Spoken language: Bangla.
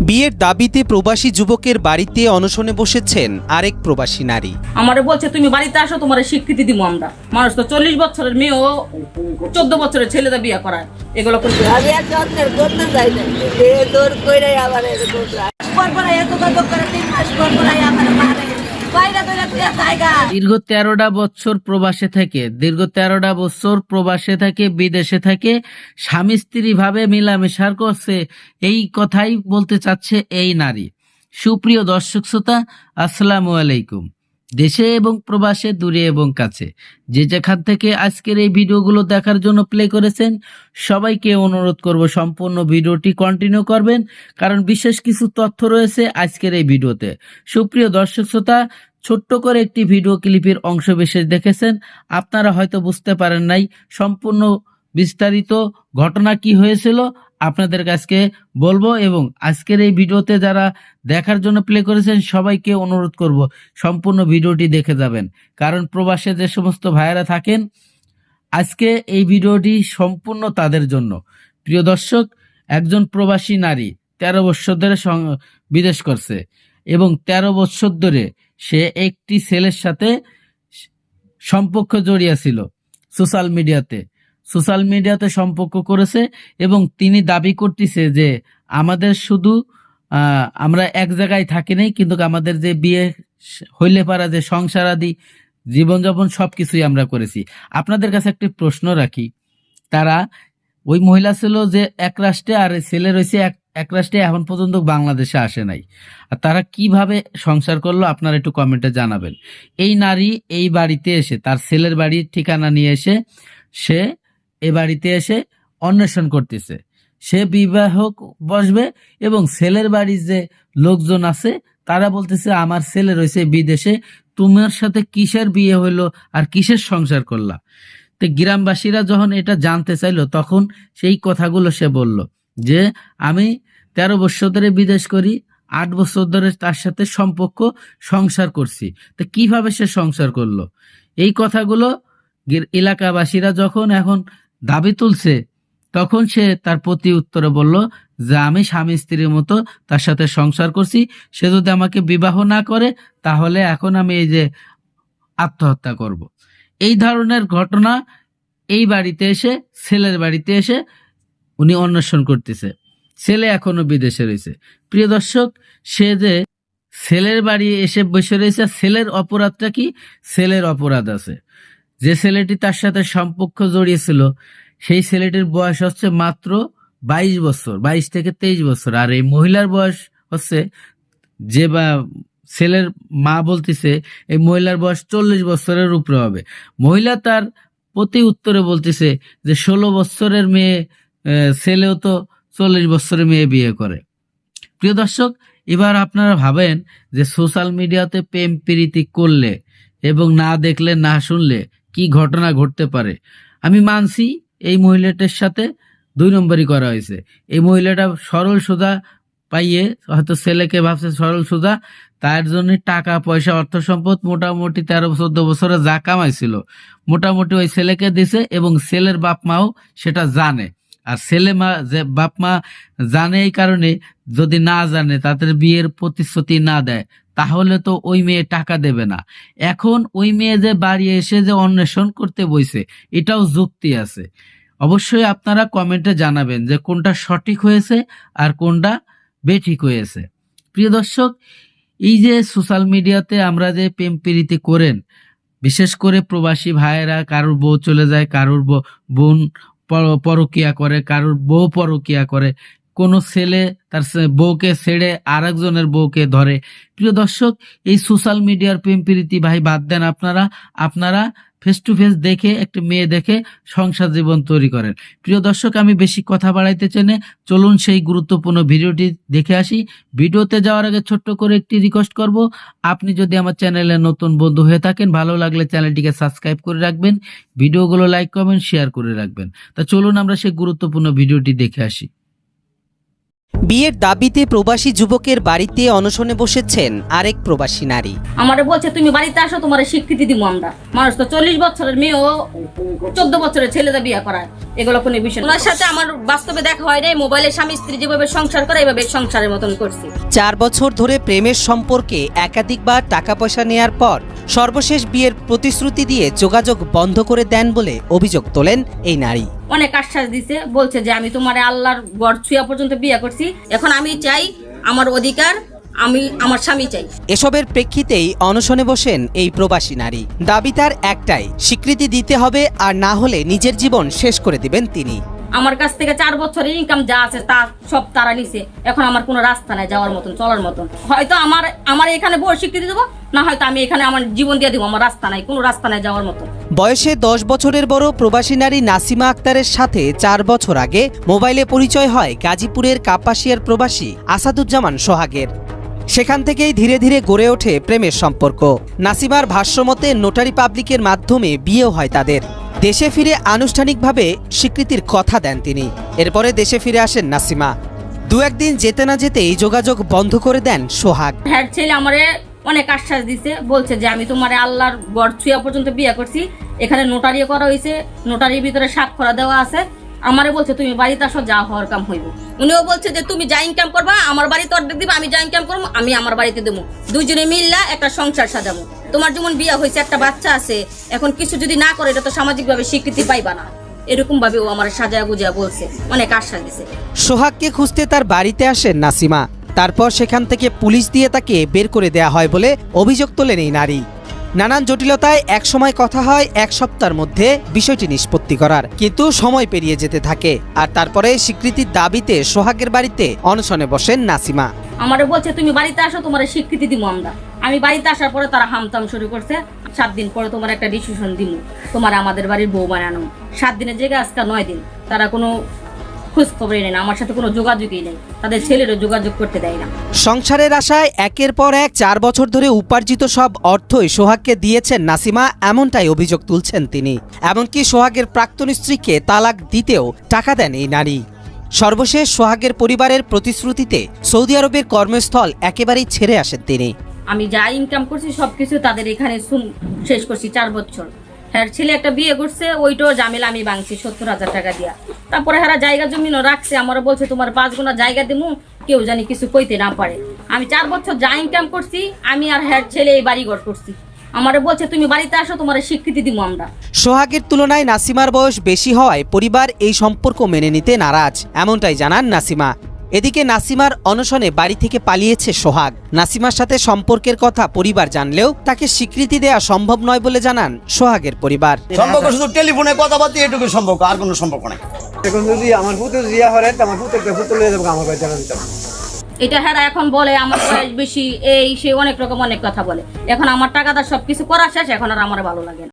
বিয়ের দাবিতে প্রবাসী যুবকের বাড়িতে অনশনে বসেছেন আরেক প্রবাসী নারী। আমার বলছে তুমি বাড়িতে আসো তোমার স্বীকৃতি দিব আমরা। মানুষ তো চল্লিশ বছরের মেয়ে ও চোদ্দ বছরের ছেলেদের বিয়ে করায়। এগুলো করতে দীর্ঘ তেরোটা বছর প্রবাসে থাকে, দীর্ঘ তেরোটা বছর প্রবাসে থাকে, বিদেশে থাকে স্বামী স্ত্রী ভাবে মিলামেশার করছে, এই কথাই বলতে চাচ্ছে এই নারী। সুপ্রিয় দর্শক শ্রোতা, আসসালামু আলাইকুম। দেশে এবং প্রবাসে, দূরে এবং কাছে। যে যেখান থেকে আজকের এই ভিডিওগুলো দেখার জন্য প্লে করেছেন, সবাইকে অনুরোধ করব সম্পূর্ণ ভিডিওটি কন্টিনিউ করবেন, কারণ বিশেষ কিছু তথ্য রয়েছে আজকের এই ভিডিওতে। সুপ্রিয় দর্শক শ্রোতা, ছোট্ট করে একটি ভিডিও ক্লিপের অংশ বিশেষ দেখেছেন। আপনারা হয়তো বুঝতে পারেন নাই সম্পূর্ণ বিস্তারিত ঘটনা কি হয়েছিল। আপনাদের কাছকে বলব এবং আজকের এই ভিডিওতে যারা দেখার জন্য প্লে করেছেন, সবাইকে অনুরোধ করব সম্পূর্ণ ভিডিওটি দেখে যাবেন। কারণ প্রবাসে যে সমস্ত ভাইয়েরা থাকেন, আজকে এই ভিডিওটি সম্পূর্ণ তাদের জন্য। প্রিয় দর্শক, একজন প্রবাসী নারী তেরো বছর ধরে বিদেশ করছে এবং তেরো বছর ধরে সে একটি ছেলের সাথে সম্পর্ক জড়িয়েছিল সোশ্যাল মিডিয়াতে। সোশ্যাল মিডিয়াতে সম্পর্ক করেছে এবং তিনি দাবি করতেছে যে আমাদের শুধু আমরা এক জায়গায় থাকি নাই, কিন্তু আমাদের যে বিয়ে হইলে পারা, যে সংসার আদি, জীবনযাপন সব কিছুই আমরা করেছি। আপনাদের কাছে একটি প্রশ্ন রাখি। তারা, ওই মহিলা ছিল যে এক রাষ্ট্রে আর ছেলে রয়েছে এক এক রাষ্ট্রে এখন পর্যন্ত বাংলাদেশে আসে নাই। আর তারা কীভাবে সংসার করল, আপনারা একটু কমেন্টে জানাবেন। এই নারী এই বাড়িতে এসে, তার ছেলের বাড়ির ঠিকানা নিয়ে এসে, সে এ বাড়িতে এসে অন্বেষণ করতেছে। সে বিবাহ বসবে এবং ছেলের বাড়ির যে লোকজন আছে, তারা বলতেছে, আমার ছেলে রয়েছে বিদেশে, তোমার সাথে কিসের বিয়ে হইল আর কিসের সংসার করলা? তো গ্রামবাসীরা যখন এটা জানতে চাইলো, তখন সেই কথাগুলো সে বলল যে, আমি তেরো বছর ধরে বিদেশ করি, আট বছর ধরে তার সাথে সম্পর্ক, সংসার করছি। তো কীভাবে সে সংসার করল? এই কথাগুলো এলাকাবাসীরা যখন এখন দাবি তুলছে। তখন সে তার প্রতি উত্তরে বলল, যে আমি স্বামী স্ত্রীর মতো তার সাথে সংসার করছি, সে যদি আমাকে বিবাহ না করে, তাহলে এখন আমি এই যে আত্মহত্যা করব। এই ধরনের ঘটনা এই বাড়িতে এসে, ছেলের বাড়িতে এসে উনি অন্বেষণ করতেছে। ছেলে এখনও বিদেশে রয়েছে। প্রিয় দর্শক, সে যে ছেলের বাড়ি এসে বসে রয়েছে, ছেলের অপরাধটা কি? ছেলের অপরাধ আছে। যে ছেলেটি তার সাথে সম্পর্ক জড়িয়েছিল, সেই ছেলেটির বয়স হচ্ছে মাত্র বাইশ বছর, বাইশ থেকে তেইশ বছর। আর এই মহিলার বয়স হচ্ছে যে বা ছেলের মা বলতেছে, এই মহিলার বয়স চল্লিশ বছরের উপরে হবে। মহিলা তার প্রতি উত্তরে বলতেছে যে, ষোলো বছরের মেয়ে ছেলেও তো চল্লিশ বছরের মেয়ে বিয়ে করে। প্রিয় দর্শক, এবার আপনারা ভাবেন যে, সোশ্যাল মিডিয়াতে প্রেম প্রীতি করলে এবং না দেখলে, না শুনলে কি ঘটনা ঘটতে পারে? আমি মানছি এই মহিলাটার সাথে দুই নম্বরই করা হয়েছে। এই মহিলাটা সরল সোজা পাইয়ে হয়তো ছেলেকে ভাবছে সরল সোজা, তার জন্য টাকা, পয়সা, অর্থ সম্পদ মোটামুটি তেরো, চোদ্দ বছরে যা কামাইছিল। মোটামুটি ওই ছেলেকে দিছে এবং ছেলের বাপ মাও সেটা জানে। আর ছেলে মা যে বাপ মা জানে এই কারণে যদি না জানে, তাদের বিয়ের প্রতিশ্রুতি না দেয়। তাহলে তো ওই মেয়ে টাকা দেবে না। এখন ওই মেয়ে যে বাড়ি এসে যে অন্বেষণ করতে বইছে, এটাও যুক্তি আছে। অবশ্যই আপনারা কমেন্টে জানাবেন যে কোনটা সঠিক হয়েছে আর কোনটা বেঠিক হয়েছে। প্রিয় দর্শক, এই যে সোশ্যাল মিডিয়াতে আমরা যে প্রেম প্রীতি করেন, বিশেষ করে প্রবাসী ভাইয়েরা, কারোর বউ চলে যায়, কারোর বোন পর- পরকিয়া করে, কারোর বউ পরকিয়া করে কোনো ছেলে তার বউকে ছেড়ে আরেকজনের বউকে ধরে। প্রিয় দর্শক, এই সোশ্যাল মিডিয়ার প্রেম প্রীতি ভাই, বাদ দেন আপনারা আপনারা ফেস টু ফেস দেখে, একটি মেয়ে দেখে সংসার জীবন তৈরি করেন। প্রিয় দর্শক, আমি বেশি কথা বাড়াইতে চেনে চলুন সেই গুরুত্বপূর্ণ ভিডিওটি দেখে আসি। ভিডিওতে যাওয়ার আগে ছোট্ট করে একটি রিকোয়েস্ট করব। আপনি যদি আমার চ্যানেলে নতুন বন্ধু হয়ে থাকেন, ভালো লাগলে চ্যানেলটিকে সাবস্ক্রাইব করে রাখবেন, ভিডিওগুলো লাইক কমেন্ট শেয়ার করে রাখবেন। তা চলুন আমরা সেই গুরুত্বপূর্ণ ভিডিওটি দেখে আসি। বিয়ের দাবিতে প্রবাসী যুবকের বাড়িতে অনশনে বসেছেন আরেক প্রবাসী নারী। আমারে বলছে তুমি বাড়িতে আসো তোমার স্বীকৃতি দিব আমরা। মানুষ তো চল্লিশ বছরের মেয়েও চোদ্দ বছরের ছেলেদের বিয়ে করায়। এগুলো কোনো বিষয়। ওনার সাথে আমার বাস্তবে দেখা হয় নাই মোবাইলে স্বামী স্ত্রী যেভাবে সংসার করে এভাবে সংসারের মতন করছি। চার বছর ধরে প্রেমের সম্পর্কে একাধিকবার টাকা পয়সা নেয়ার পর সর্বশেষ বিয়ের প্রতিশ্রুতি দিয়ে যোগাযোগ বন্ধ করে দেন বলে অভিযোগ তোলেন এই নারী। অনেক আশ্বাস দিছে, বলছে যে আমি তোমার আল্লাহর গড় ছুঁয়া পর্যন্ত বিয়ে করছি। এখন আমি চাই আমার অধিকার, আমি আমার স্বামী চাই। এসবের প্রেক্ষিতেই অনশনে বসেন এই প্রবাসী নারী। দাবি তার একটাই, স্বীকৃতি দিতে হবে আর না হলে নিজের জীবন শেষ করে দিবেন তিনি। আমার কাছ থেকে চার বছরের ইনকাম যা আছে তা সব তারা নিছে। এখন আমার কোনো রাস্তা নাই যাওয়ার মতন, চলার মতন। হয়তো আমার আমার এখানে বড় স্বীকৃতি দেবো, না হয়তো আমি এখানে আমার জীবন দিয়ে দেবো, আমার রাস্তা নাই, কোনো রাস্তা নাই যাওয়ার মতন। বয়সে দশ বছরের বড় প্রবাসী নারী নাসিমা আক্তারের সাথে চার বছর আগে মোবাইলে পরিচয় হয় গাজীপুরের কাপাসিয়ার প্রবাসী আসাদুজ্জামান সোহাগের। সেখান থেকেই ধীরে ধীরে গড়ে ওঠে প্রেমের সম্পর্ক। নাসিমার ভাষ্যমতে নোটারি পাবলিকের মাধ্যমে বিয়েও হয় তাদের। দেশে ফিরে আনুষ্ঠানিকভাবে স্বীকৃতির কথা দেন তিনি। এরপরে দেশে ফিরে আসেন নাসিমা। দু একদিন যেতে না যেতেই যোগাযোগ বন্ধ করে দেন সোহাগ। হ্যাঁ ছেলে আমারে অনেক আশ্বাস দিছে, বলছে যে আমি তোমার আল্লাহর গড় ছুঁয়া পর্যন্ত বিয়ে করছি, এখানে নোটারিও করা হয়েছে নোটারির ভিতরে স্বাক্ষরা দেওয়া আছে আমারে বলছে, তুমি বাড়িতে আসো, যা হওয়ার কাম হইব। উনিও বলছে যে, তুমি যা ইনকাম করবা, আমার বাড়িতে অর্ধেক দিবা, আমি যা ইনকাম করব, আমি আমার বাড়িতে দেবো। দুজনে মিললা একটা সংসার সাজাবো। তোমার যেমন বিয়ে হয়েছে, একটা বাচ্চা আছে, এখন কিছু যদি না করে, এটা তো সামাজিকভাবে স্বীকৃতি পাইবা না। এরকম ভাবে ও আমার সাজা গুজা বলছে, অনেক আশ্বাস দিছে। সোহাগকে খুঁজতে তার বাড়িতে আসেন নাসিমা। তারপর সেখান থেকে পুলিশ দিয়ে তাকে বের করে দেয়া হয় বলে অভিযোগ তোলেন এই নারী। নানান জটিলতায় এক সময় কথা হয় এক সপ্তাহের মধ্যে বিষয়টি নিষ্পত্তি করার। কিন্তু সময় পেরিয়ে যেতে থাকে। আর তারপরে স্বীকৃতির দাবিতে সোহাগের বাড়িতে অনশনে বসেন নাসিমা। আমারে বলছে, তুমি বাড়িতে আসো, তোমার স্বীকৃতি দিব আমরা। আমি বাড়িতে আসার পরে তারা হামতাম শুরু করছে। সাত দিন পরে তোমার একটা ডিসিশন দিব তোমার আমাদের বাড়ির বউ বানানো। সাত দিনের জায়গায় আজকে নয় দিন। তারা কোনো খোঁজ খবরই নেই না আমার সাথে কোনো যোগাযোগই নেই। তাদের ছেলেরও যোগাযোগ করতে দেয় না। সংসারের আশায় একের পর এক চার বছর ধরে উপার্জিত সব অর্থই সোহাগকে দিয়েছেন নাসিমা এমনটাই অভিযোগ তুলছেন তিনি। এমনকি সোহাগের প্রাক্তন স্ত্রীকে তালাক দিতেও টাকা দেন এই নারী। সর্বশেষ সোহাগের পরিবারের প্রতিশ্রুতিতে সৌদি আরবের কর্মস্থল একেবারেই ছেড়ে আসেন তিনি। আমি যা ইনকাম করছি সবকিছু তাদের এখানে শেষ করছি চার বছর। হ্যাঁ ছেলে একটা বিয়ে করছে, ওইটাও জামিলা আমি ভাঙছি সত্তর হাজার টাকা দিয়া। তারপরে হারা জায়গা জমিনও রাখছে, আমার বলছে তোমার পাঁচ গুণা জায়গা দিমু, কেউ জানি কিছু কইতে না পারে। আমি চার বছর যা ইনকাম করছি, আমি আর হ্যার ছেলে এই বাড়ি ঘর করছি। আমারে বলছে, তুমি বাড়িতে আসো, তোমার স্বীকৃতি দিব আমরা। সোহাগের তুলনায় নাসিমার বয়স বেশি হওয়ায় পরিবার এই সম্পর্ক মেনে নিতে নারাজ, এমনটাই জানান নাসিমা। এদিকে নাসিমার অনশনে বাড়ি থেকে পালিয়েছে সোহাগ। নাসিমার সাথে সম্পর্কের কথা পরিবার জানলেও তাকে স্বীকৃতি দেয়া সম্ভব নয় বলে জানান সোহাগের পরিবার। সম্পর্ক শুধু টেলিফোনে কথাবার্তা এটুকু সম্পর্ক আর কোনো সম্পর্ক নাই। এখন যদি আমার পুতুল জিয়া হরে আমার পুতুলকে পুতুল নিয়ে যাব আমার বাড়িতে জানা দিতাম এটা হ্যাঁ এখন বলে আমার বয়স বেশি এই সে অনেক রকম অনেক কথা বলে। এখন আমার টাকাটা সবকিছু করা শেষ এখন আর আমার ভালো লাগে না।